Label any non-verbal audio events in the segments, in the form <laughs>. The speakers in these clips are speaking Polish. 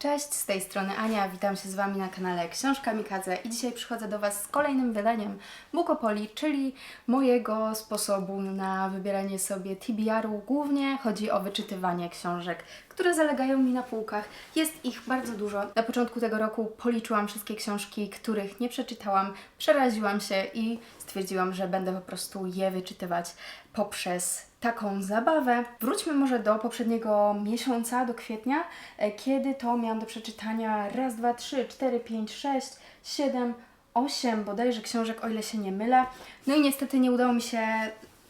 Cześć, z tej strony Ania, witam się z Wami na kanale Książka Mikadze i dzisiaj przychodzę do Was z kolejnym wydaniem Bukopoli, czyli mojego sposobu na wybieranie sobie TBR-u. Głównie chodzi o wyczytywanie książek, które zalegają mi na półkach. Jest ich bardzo dużo. Na początku tego roku policzyłam wszystkie książki, których nie przeczytałam, przeraziłam się i stwierdziłam, że będę po prostu je wyczytywać poprzez taką zabawę. Wróćmy może do poprzedniego miesiąca, do kwietnia, e, kiedy to miałam do przeczytania raz, dwa, trzy, cztery, pięć, sześć, siedem, osiem bodajże książek, o ile się nie mylę. No i niestety nie udało mi się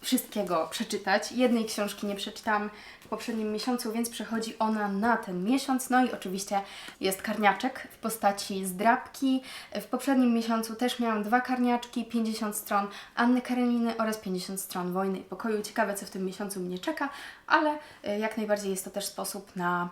wszystkiego przeczytać. Jednej książki nie przeczytałam w poprzednim miesiącu, więc przechodzi ona na ten miesiąc. No i oczywiście jest karniaczek w postaci zdrabki. W poprzednim miesiącu też miałam dwa karniaczki, 50 stron Anny Kareniny oraz 50 stron Wojny i Pokoju. Ciekawe, co w tym miesiącu mnie czeka, ale y, jak najbardziej jest to też sposób na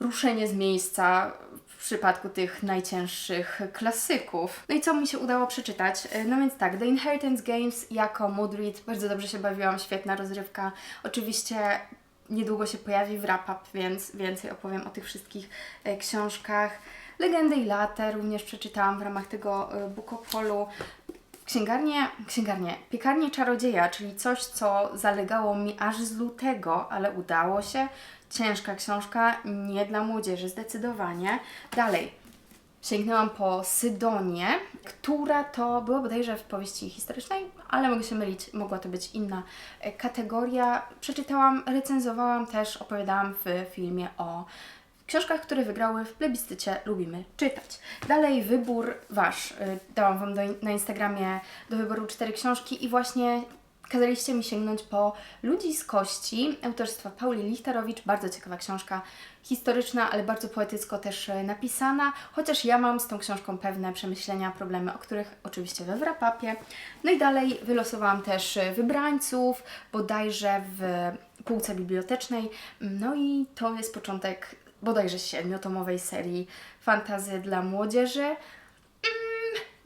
ruszenie z miejsca w przypadku tych najcięższych klasyków. No i co mi się udało przeczytać? E, No więc tak, The Inheritance Games jako mood bardzo dobrze się bawiłam, świetna rozrywka. Oczywiście niedługo się pojawi wrap-up, więc więcej opowiem o tych wszystkich e, książkach. Legendy i late również przeczytałam w ramach tego e, Bookopolu. Księgarnię, księgarnię, piekarnię czarodzieja, czyli coś, co zalegało mi aż z lutego, ale udało się. Ciężka książka, nie dla młodzieży, zdecydowanie. Dalej, sięgnęłam po Sydonię, która to była bodajże w powieści historycznej, ale mogę się mylić, mogła to być inna e, kategoria. Przeczytałam, recenzowałam też, opowiadałam w filmie o książkach, które wygrały w plebiscycie Lubimy czytać. Dalej wybór Wasz. Y, Dałam Wam do, na Instagramie do wyboru cztery książki i właśnie kazaliście mi sięgnąć po Ludzi z Kości autorstwa Pauli Lichterowicz. Bardzo ciekawa książka, historyczna, ale bardzo poetycko też y, napisana, chociaż ja mam z tą książką pewne przemyślenia, problemy, o których oczywiście we wrapapie. No i dalej wylosowałam też y, wybrańców, bodajże w półce bibliotecznej. No i to jest początek bodajże siedmiotomowej serii fantazy dla młodzieży.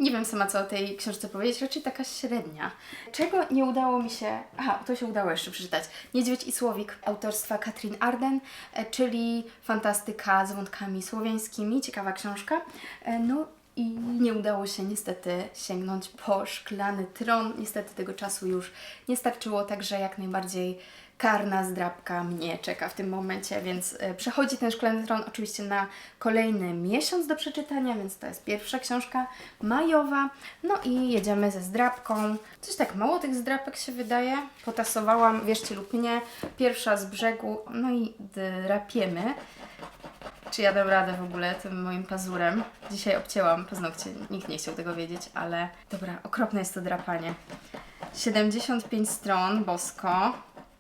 Nie wiem sama co o tej książce powiedzieć, raczej taka średnia. Czego nie udało mi się... Aha, to się udało jeszcze przeczytać. Niedźwiedź i Słowik autorstwa Katrin Arden, e, czyli fantastyka z wątkami słowiańskimi, ciekawa książka. E, No i nie udało się niestety sięgnąć po szklany tron. Niestety tego czasu już nie starczyło, także jak najbardziej karna zdrabka mnie czeka w tym momencie, więc e, przechodzi ten szklany tron oczywiście na kolejny miesiąc do przeczytania, więc to jest pierwsza książka majowa. No i jedziemy ze zdrabką. Coś tak mało tych zdrapek się wydaje. Potasowałam, wierzcie lub nie, pierwsza z brzegu, no i drapiemy. Czy ja dam radę w ogóle tym moim pazurem? Dzisiaj obcięłam paznokcie, nikt nie chciał tego wiedzieć, ale dobra, okropne jest to drapanie. 75 stron, bosko.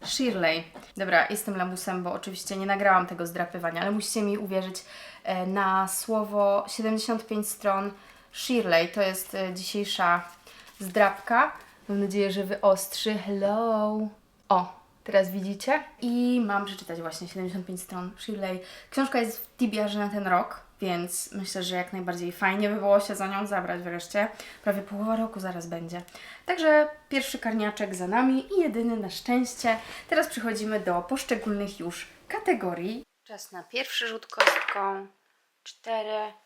Shirley. Dobra, jestem lamusem, bo oczywiście nie nagrałam tego zdrapywania, ale musicie mi uwierzyć e, na słowo 75 stron. Shirley to jest e, dzisiejsza zdrapka. Mam nadzieję, że wyostrzy. Hello! O, teraz widzicie? I mam przeczytać właśnie 75 stron Shirley. Książka jest w Tibiarze na ten rok, więc myślę, że jak najbardziej fajnie by było się za nią zabrać wreszcie. Prawie połowa roku zaraz będzie. Także pierwszy karniaczek za nami i jedyny na szczęście. Teraz przechodzimy do poszczególnych już kategorii. Czas na pierwszy rzut kostką. Cztery.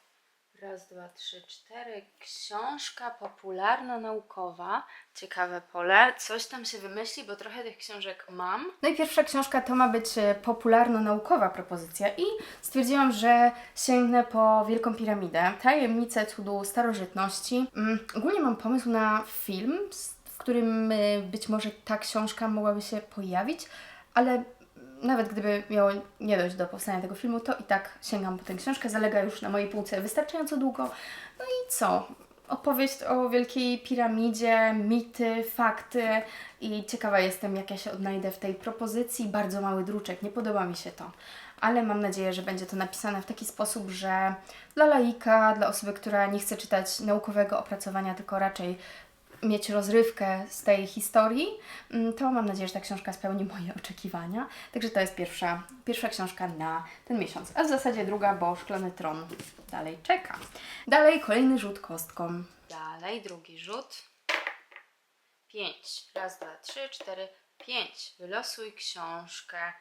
Raz, dwa, trzy, cztery. Książka popularno-naukowa. Ciekawe pole. Coś tam się wymyśli, bo trochę tych książek mam. No i pierwsza książka to ma być e, popularno-naukowa propozycja i stwierdziłam, że sięgnę po Wielką Piramidę. Tajemnice cudu starożytności. Mm, ogólnie mam pomysł na film, w którym e, być może ta książka mogłaby się pojawić, ale nawet gdyby miało nie dojść do powstania tego filmu, to i tak sięgam po tę książkę, zalega już na mojej półce wystarczająco długo. No i co? Opowieść o Wielkiej Piramidzie, mity, fakty i ciekawa jestem, jak ja się odnajdę w tej propozycji. Bardzo mały druczek, nie podoba mi się to. Ale mam nadzieję, że będzie to napisane w taki sposób, że dla laika, dla osoby, która nie chce czytać naukowego opracowania, tylko raczej mieć rozrywkę z tej historii, mm, to mam nadzieję, że ta książka spełni moje oczekiwania. Także to jest pierwsza, pierwsza książka na ten miesiąc. A w zasadzie druga, bo Szklany Tron dalej czeka. Dalej kolejny rzut kostką. Dalej drugi rzut. Pięć. Raz, dwa, trzy, cztery, pięć. Wylosuj książkę.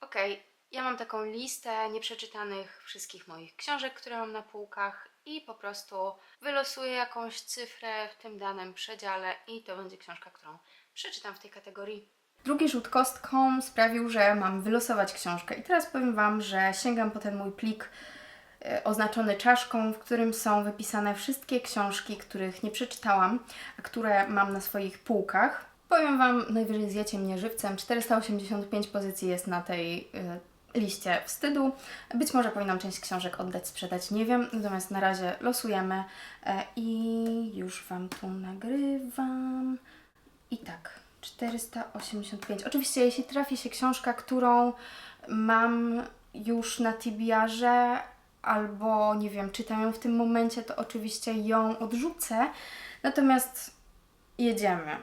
Okej, Ja mam taką listę nieprzeczytanych wszystkich moich książek, które mam na półkach i po prostu wylosuję jakąś cyfrę w tym danym przedziale i to będzie książka, którą przeczytam w tej kategorii. Drugi rzut kostką sprawił, że mam wylosować książkę i teraz powiem Wam, że sięgam po ten mój plik e, oznaczony czaszką, w którym są wypisane wszystkie książki, których nie przeczytałam, a które mam na swoich półkach. Powiem Wam, najwyżej zjecie mnie żywcem. 485 pozycji jest na tej y, liście wstydu. Być może powinnam część książek oddać, sprzedać, nie wiem. Natomiast na razie losujemy e, i już Wam tu nagrywam. I tak, 485. Oczywiście, jeśli trafi się książka, którą mam już na TBR-ze, albo nie wiem, czytam ją w tym momencie, to oczywiście ją odrzucę. Natomiast jedziemy.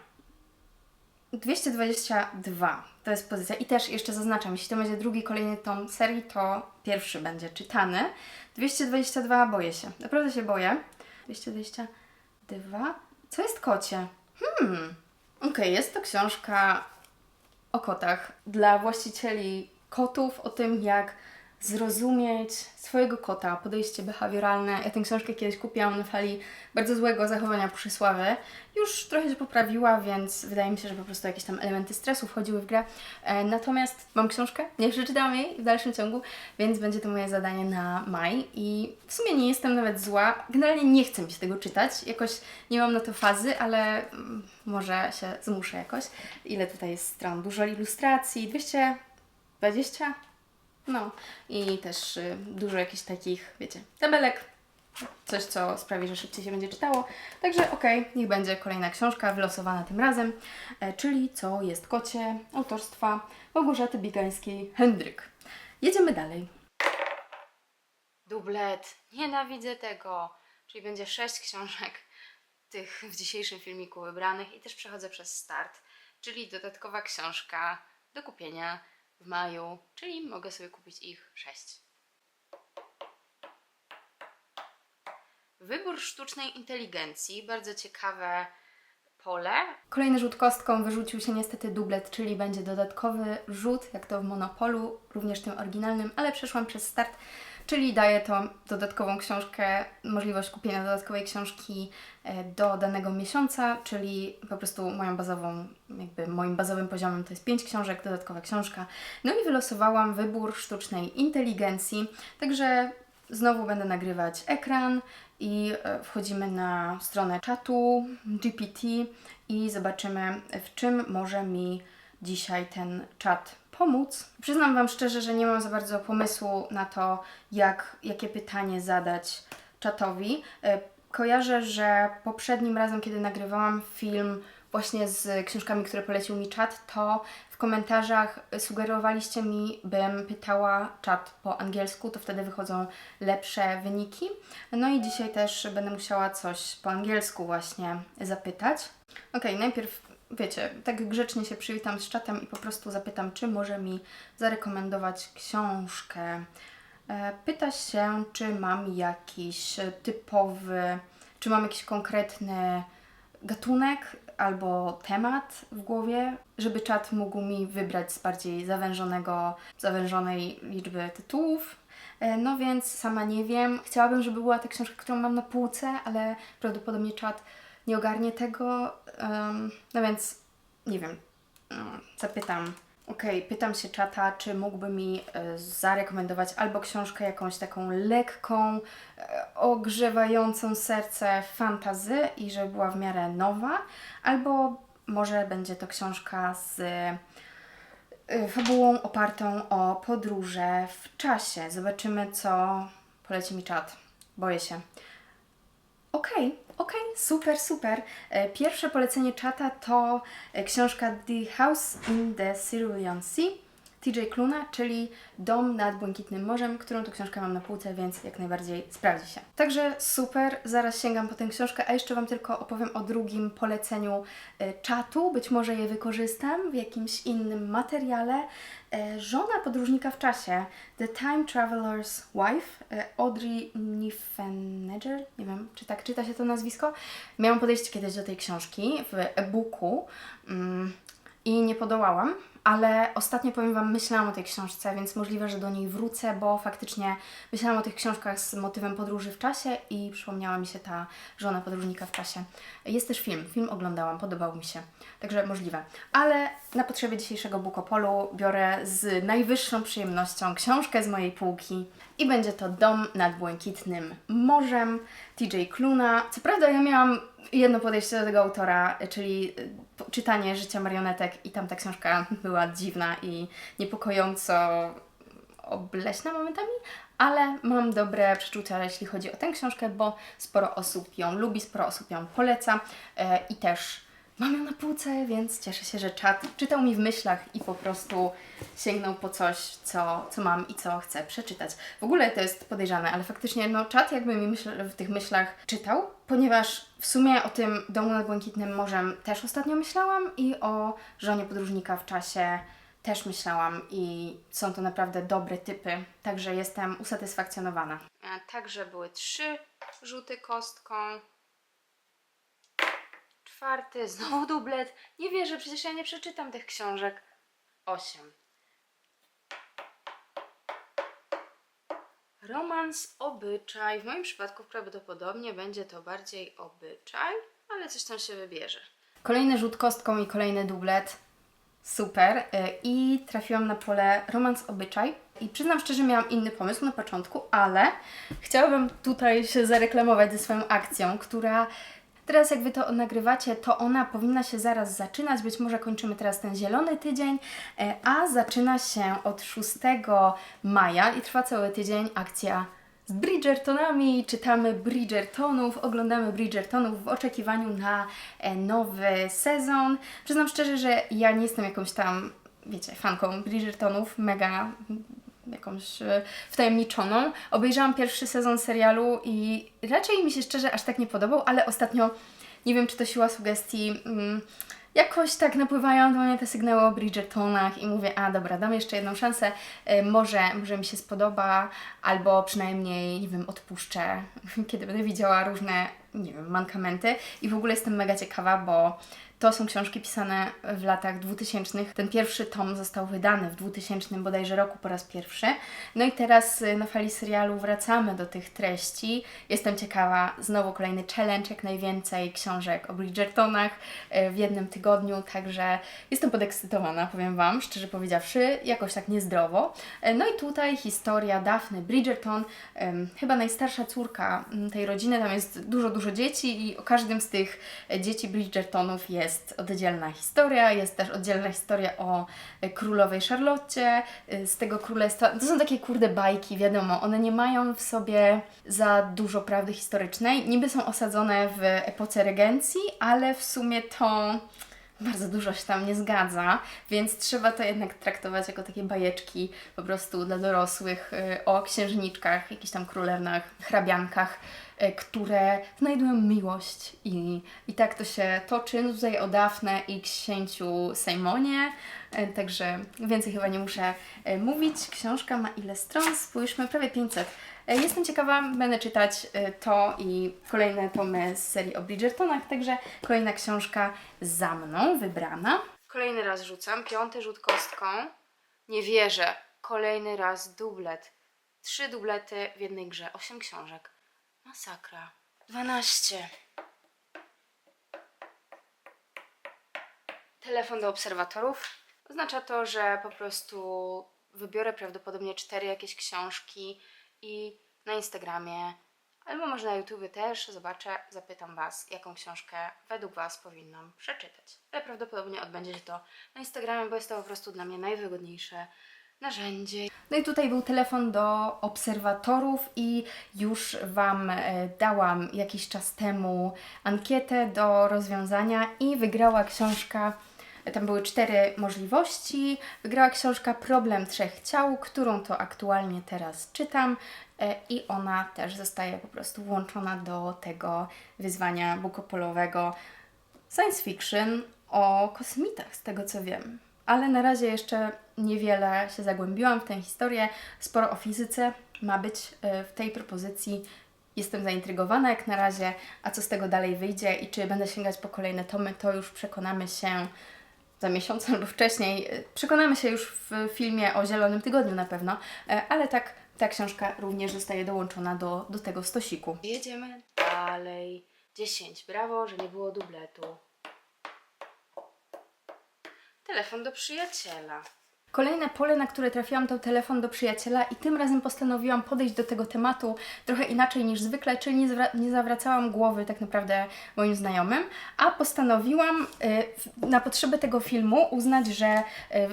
222 to jest pozycja. I też jeszcze zaznaczam, jeśli to będzie drugi kolejny tom serii, to pierwszy będzie czytany. 222 boję się. Naprawdę się boję. 222. Co jest kocie? Hmm. Okej, jest to książka o kotach dla właścicieli kotów, o tym jak zrozumieć swojego kota, podejście behawioralne. Ja tę książkę kiedyś kupiłam na fali bardzo złego zachowania Puszysławy. Już trochę się poprawiła, więc wydaje mi się, że po prostu jakieś tam elementy stresu wchodziły w grę. E, natomiast mam książkę, nie przeczytałam jej w dalszym ciągu, więc będzie to moje zadanie na maj i w sumie nie jestem nawet zła. Generalnie nie chcę mi się tego czytać, jakoś nie mam na to fazy, ale mm, może się zmuszę jakoś. Ile tutaj jest stron? Dużo ilustracji, 220? No i też y, dużo jakichś takich, wiecie, tabelek. Coś, co sprawi, że szybciej się będzie czytało. Także okej, niech będzie kolejna książka, wylosowana tym razem, e, czyli Co jest kocie, autorstwa Małgorzaty Bigańskiej-Hendryk. Jedziemy dalej. Dublet. Nienawidzę tego. Czyli będzie sześć książek tych w dzisiejszym filmiku wybranych i też przechodzę przez start, czyli dodatkowa książka do kupienia w maju, czyli mogę sobie kupić ich sześć. Wybór sztucznej inteligencji, bardzo ciekawe pole. Kolejny rzut kostką wyrzucił się niestety dublet, czyli będzie dodatkowy rzut, jak to w Monopolu, również tym oryginalnym, ale przeszłam przez start, czyli daje to dodatkową książkę, możliwość kupienia dodatkowej książki e, do danego miesiąca, czyli po prostu moją bazową, jakby moim bazowym poziomem to jest 5 książek, dodatkowa książka. No i wylosowałam wybór sztucznej inteligencji, także Znowu będę nagrywać ekran i e, wchodzimy na stronę czatu GPT i zobaczymy, w czym może mi dzisiaj ten czat pomóc. Przyznam Wam szczerze, że nie mam za bardzo pomysłu na to, jak, jakie pytanie zadać czatowi. E, Kojarzę, że poprzednim razem, kiedy nagrywałam film właśnie z książkami, które polecił mi czat, to w komentarzach sugerowaliście mi, bym pytała czat po angielsku, to wtedy wychodzą lepsze wyniki. No i dzisiaj też będę musiała coś po angielsku właśnie zapytać. Ok, najpierw wiecie, tak grzecznie się przywitam z czatem i po prostu zapytam, czy może mi zarekomendować książkę. E, Pyta się, czy mam jakiś typowy, czy mam jakiś konkretny gatunek albo temat w głowie, żeby czat mógł mi wybrać z bardziej zawężonego, zawężonej liczby tytułów. E, No więc sama nie wiem. Chciałabym, żeby była ta książka, którą mam na półce, ale prawdopodobnie czat nie ogarnie tego. Em, No więc nie wiem. Mm, Zapytam. Okej, pytam się czata, czy mógłby mi e, zarekomendować albo książkę jakąś taką lekką, e, ogrzewającą serce fantazy i żeby była w miarę nowa, albo może będzie to książka z e, fabułą opartą o podróże w czasie. Zobaczymy, co poleci mi czat. Boję się. Okej, okej, super, super. E, Pierwsze polecenie czata to e, książka The House in the Cerulean Sea TJ Kluna, czyli Dom nad Błękitnym Morzem, którą to książkę mam na półce, więc jak najbardziej sprawdzi się. Także super, zaraz sięgam po tę książkę, a jeszcze Wam tylko opowiem o drugim poleceniu e, czatu. Być może je wykorzystam w jakimś innym materiale. E, Żona podróżnika w czasie, The Time Traveler's Wife, e, Audrey Niffenegger, nie wiem, czy tak czyta się to nazwisko. Miałam podejść kiedyś do tej książki w e-booku mm, i nie podołałam. Ale ostatnio powiem Wam, myślałam o tej książce, więc możliwe, że do niej wrócę, bo faktycznie myślałam o tych książkach z motywem podróży w czasie i przypomniała mi się ta żona podróżnika w czasie. Jest też film, film oglądałam, podobał mi się, także możliwe. Ale na potrzeby dzisiejszego Bukopolu biorę z najwyższą przyjemnością książkę z mojej półki i będzie to Dom nad Błękitnym Morzem TJ Kluna. Co prawda ja miałam jedno podejście do tego autora, czyli po- czytanie życia marionetek i tam ta książka była dziwna i niepokojąco obleśna momentami, ale mam dobre przeczucia, jeśli chodzi o tę książkę, bo sporo osób ją lubi, sporo osób ją poleca e, i też mam ją na półce, więc cieszę się, że czat czytał mi w myślach i po prostu sięgnął po coś, co, co mam i co chcę przeczytać. W ogóle to jest podejrzane, ale faktycznie no, czat jakby mi myśl, w tych myślach czytał, ponieważ w sumie o tym domu nad Błękitnym Morzem też ostatnio myślałam i o żonie podróżnika w czasie też myślałam i są to naprawdę dobre typy, także jestem usatysfakcjonowana. Także były trzy rzuty kostką. Czwarty, znowu dublet. Nie wierzę, przecież ja nie przeczytam tych książek. Osiem. Romans, obyczaj. W moim przypadku prawdopodobnie będzie to bardziej obyczaj, ale coś tam się wybierze. Kolejny rzut kostką i kolejny dublet. Super. Y, I trafiłam na pole romans, obyczaj. I przyznam szczerze, miałam inny pomysł na początku, ale chciałabym tutaj się zareklamować ze swoją akcją, która Teraz jak Wy to nagrywacie, to ona powinna się zaraz zaczynać. Być może kończymy teraz ten zielony tydzień, e, a zaczyna się od 6 maja i trwa cały tydzień akcja z Bridgertonami. Czytamy Bridgertonów, oglądamy Bridgertonów w oczekiwaniu na e, nowy sezon. Przyznam szczerze, że ja nie jestem jakąś tam, wiecie, fanką Bridgertonów, mega jakąś e, wtajemniczoną. Obejrzałam pierwszy sezon serialu i raczej mi się szczerze aż tak nie podobał, ale ostatnio, nie wiem czy to siła sugestii, mm, jakoś tak napływają do mnie te sygnały o Bridgertonach i mówię, a dobra, dam jeszcze jedną szansę, e, może, może mi się spodoba, albo przynajmniej, nie wiem, odpuszczę, <laughs> kiedy będę widziała różne, nie wiem, mankamenty i w ogóle jestem mega ciekawa, bo to są książki pisane w latach 2000. Ten pierwszy tom został wydany w 2000 bodajże roku po raz pierwszy. No i teraz y, na fali serialu wracamy do tych treści. Jestem ciekawa, znowu kolejny challenge, jak najwięcej książek o Bridgertonach y, w jednym tygodniu, także jestem podekscytowana, powiem Wam, szczerze powiedziawszy, jakoś tak niezdrowo. Y, No i tutaj historia Daphne Bridgerton, chyba najstarsza córka mm, tej rodziny, tam jest dużo, dużo dzieci i o każdym z tych dzieci Bridgertonów jest oddzielna historia, jest też oddzielna historia o e, królowej Charlotte, e, z tego królestwa. To są takie kurde bajki, wiadomo, one nie mają w sobie za dużo prawdy historycznej. Niby są osadzone w epoce regencji, ale w sumie to bardzo dużo się tam nie zgadza, więc trzeba to jednak traktować jako takie bajeczki po prostu dla dorosłych y, o księżniczkach, jakichś tam królewnach, hrabiankach, które znajdują miłość i, i tak to się toczy. No tutaj o Dafne i księciu Sejmonie, y, także więcej chyba nie muszę y, mówić. Książka ma ile stron? Spójrzmy, prawie 500. E, Jestem ciekawa, będę czytać e, to i kolejne tomy z serii o Bridgertonach, także kolejna książka za mną wybrana. Kolejny raz rzucam, piąty rzut kostką. Nie wierzę. Kolejny raz dublet. Trzy dublety w jednej grze, osiem książek. Masakra. Dwanaście. Telefon do obserwatorów. Oznacza to, że po prostu wybiorę prawdopodobnie cztery jakieś książki i na Instagramie, albo może na YouTubie też zobaczę, zapytam Was, jaką książkę według Was powinnam przeczytać. Ale prawdopodobnie odbędzie się to na Instagramie, bo jest to po prostu dla mnie najwygodniejsze narzędzie. No i tutaj był telefon do obserwatorów i już Wam e, dałam jakiś czas temu ankietę do rozwiązania i wygrała książka tam były cztery możliwości. Wygrała książka Problem Trzech Ciał, którą to aktualnie teraz czytam e, i ona też zostaje po prostu włączona do tego wyzwania bukopolowego science fiction o kosmitach, z tego co wiem. Ale na razie jeszcze niewiele się zagłębiłam w tę historię. Sporo o fizyce ma być e, w tej propozycji. Jestem zaintrygowana jak na razie, a co z tego dalej wyjdzie i czy będę sięgać po kolejne tomy, to już przekonamy się za miesiąc <laughs> albo wcześniej. E, Przekonamy się już w filmie o Zielonym Tygodniu na pewno, e, ale tak, ta książka również zostaje dołączona do, do tego stosiku. Jedziemy dalej. 10. Brawo, że nie było dubletu. Telefon do przyjaciela. Kolejne pole, na które trafiłam, to telefon do przyjaciela i tym razem postanowiłam podejść do tego tematu trochę inaczej niż zwykle, czyli nie, nie zawracałam głowy tak naprawdę moim znajomym, a postanowiłam y, na potrzeby tego filmu uznać, że y,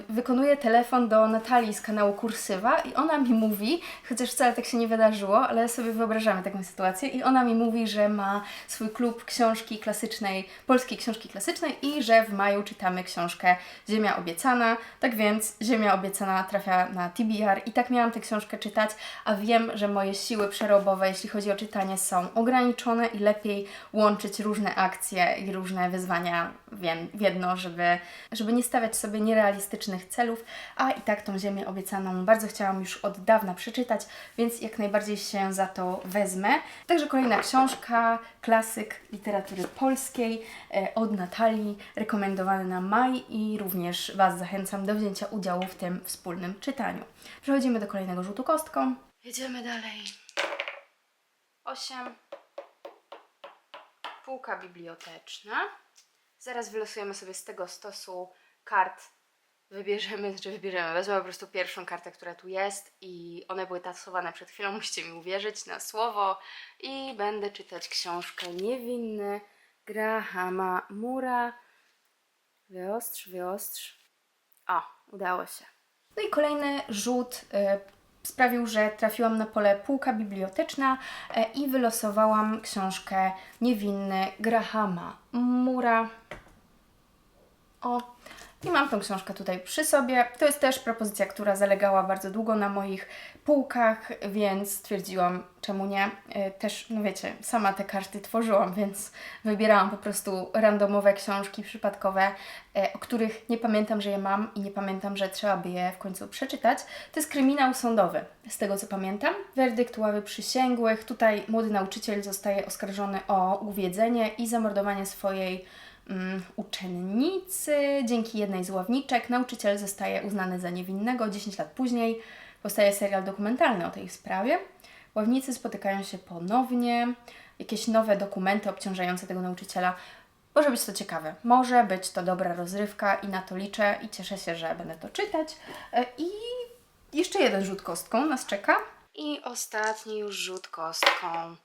wykonuję telefon do Natalii z kanału Kursywa i ona mi mówi, chociaż wcale tak się nie wydarzyło, ale sobie wyobrażamy taką sytuację i ona mi mówi, że ma swój klub książki klasycznej, polskiej książki klasycznej i że w maju czytamy książkę Ziemia Obiecana, tak więc Ziemia Obiecana trafia na TBR i tak miałam tę książkę czytać, a wiem, że moje siły przerobowe, jeśli chodzi o czytanie, są ograniczone i lepiej łączyć różne akcje i różne wyzwania w jedno, żeby, żeby nie stawiać sobie nierealistycznych celów, a i tak tą Ziemię Obiecaną bardzo chciałam już od dawna przeczytać, więc jak najbardziej się za to wezmę. Także kolejna książka, klasyk literatury polskiej e, od Natalii, rekomendowany na maj i również Was zachęcam do wzięcia udziału w tym wspólnym czytaniu. Przechodzimy do kolejnego rzutu kostką. Jedziemy dalej. 8. Półka biblioteczna. Zaraz wylosujemy sobie z tego stosu kart. Wybierzemy, czy wybierzemy, wezmę po prostu pierwszą kartę, która tu jest i one były tasowane przed chwilą, musicie mi uwierzyć na słowo i będę czytać książkę Niewinny Grahama Mura. Wyostrz, wyostrz. O, udało się. No i kolejny rzut y, sprawił, że trafiłam na pole półka biblioteczna e, i wylosowałam książkę Niewinny Grahama Mura. O, i mam tą książkę tutaj przy sobie. To jest też propozycja, która zalegała bardzo długo na moich półkach, więc stwierdziłam, czemu nie. E, Też, no wiecie, sama te karty tworzyłam, więc wybierałam po prostu randomowe książki przypadkowe, e, o których nie pamiętam, że je mam i nie pamiętam, że trzeba by je w końcu przeczytać. To jest kryminał sądowy, z tego co pamiętam. Werdykt ławy przysięgłych. Tutaj młody nauczyciel zostaje oskarżony o uwiedzenie i zamordowanie swojej mm, uczennicy. Dzięki jednej z ławniczek nauczyciel zostaje uznany za niewinnego. 10 lat później powstaje serial dokumentalny o tej sprawie. Ławnicy spotykają się ponownie. Jakieś nowe dokumenty obciążające tego nauczyciela. Może być to ciekawe. Może być to dobra rozrywka i na to liczę i cieszę się, że będę to czytać. E, I jeszcze jeden rzut kostką nas czeka. I ostatni już rzut kostką.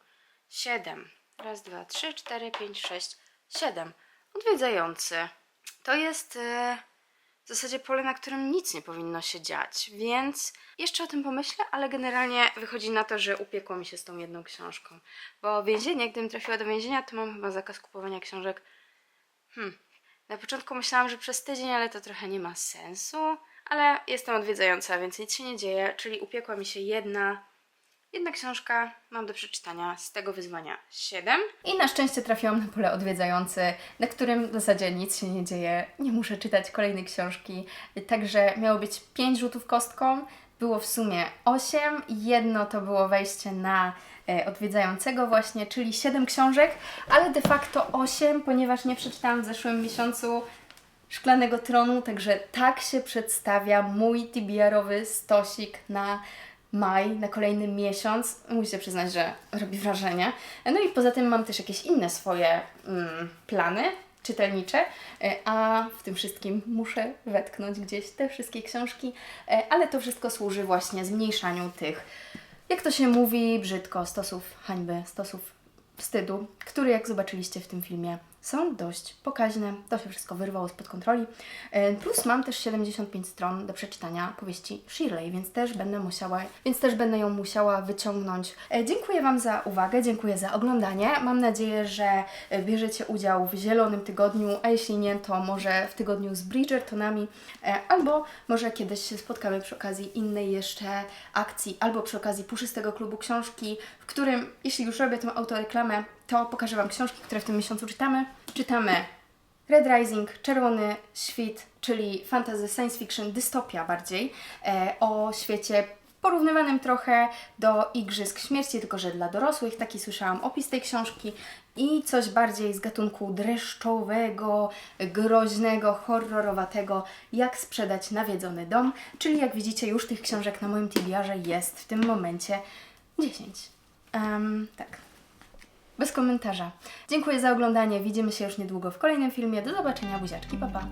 Siedem. Raz, dwa, trzy, cztery, pięć, sześć, siedem. Odwiedzający. To jest e, w zasadzie pole, na którym nic nie powinno się dziać, więc jeszcze o tym pomyślę, ale generalnie wychodzi na to, że upiekło mi się z tą jedną książką. Bo więzienie, gdybym trafiła do więzienia, to mam chyba zakaz kupowania książek. Hmm. Na początku myślałam, że przez tydzień, ale to trochę nie ma sensu. Ale jestem odwiedzająca, więc nic się nie dzieje, czyli upiekła mi się jedna Jedna książka mam do przeczytania z tego wyzwania 7. I na szczęście trafiłam na pole odwiedzający, na którym w zasadzie nic się nie dzieje. Nie muszę czytać kolejnej książki. Także miało być 5 rzutów kostką. Było w sumie 8. Jedno to było wejście na e, odwiedzającego właśnie, czyli 7 książek, ale de facto 8, ponieważ nie przeczytałam w zeszłym miesiącu Szklanego Tronu, także tak się przedstawia mój TBR-owy stosik na maj, na kolejny miesiąc. Musicie przyznać, że robi wrażenie. No i poza tym mam też jakieś inne swoje mm, plany czytelnicze, e, a w tym wszystkim muszę wetknąć gdzieś te wszystkie książki, e, ale to wszystko służy właśnie zmniejszaniu tych, jak to się mówi brzydko, stosów hańby, stosów wstydu, które jak zobaczyliście w tym filmie są dość pokaźne. To się wszystko wyrwało spod kontroli. E, Plus mam też 75 stron do przeczytania powieści Shirley, więc też będę musiała, więc też będę ją musiała wyciągnąć. E, Dziękuję Wam za uwagę, dziękuję za oglądanie. Mam nadzieję, że e, bierzecie udział w Zielonym Tygodniu, a jeśli nie, to może w tygodniu z Bridgertonami, albo może kiedyś się spotkamy przy okazji innej jeszcze akcji, albo przy okazji Puszystego Klubu Książki, w którym, jeśli już robię tę autoreklamę, to pokażę Wam książki, które w tym miesiącu czytamy. Czytamy Red Rising, Czerwony Świt, czyli fantasy, science fiction, dystopia bardziej, e, o świecie porównywanym trochę do Igrzysk Śmierci, tylko że dla dorosłych. Taki słyszałam opis tej książki. I coś bardziej z gatunku dreszczowego, groźnego, horrorowatego, jak sprzedać nawiedzony dom. Czyli jak widzicie, już tych książek na moim TBR-ze jest w tym momencie 10. Em, tak. Bez komentarza. Dziękuję za oglądanie. Widzimy się już niedługo w kolejnym filmie. Do zobaczenia, buziaczki, pa pa.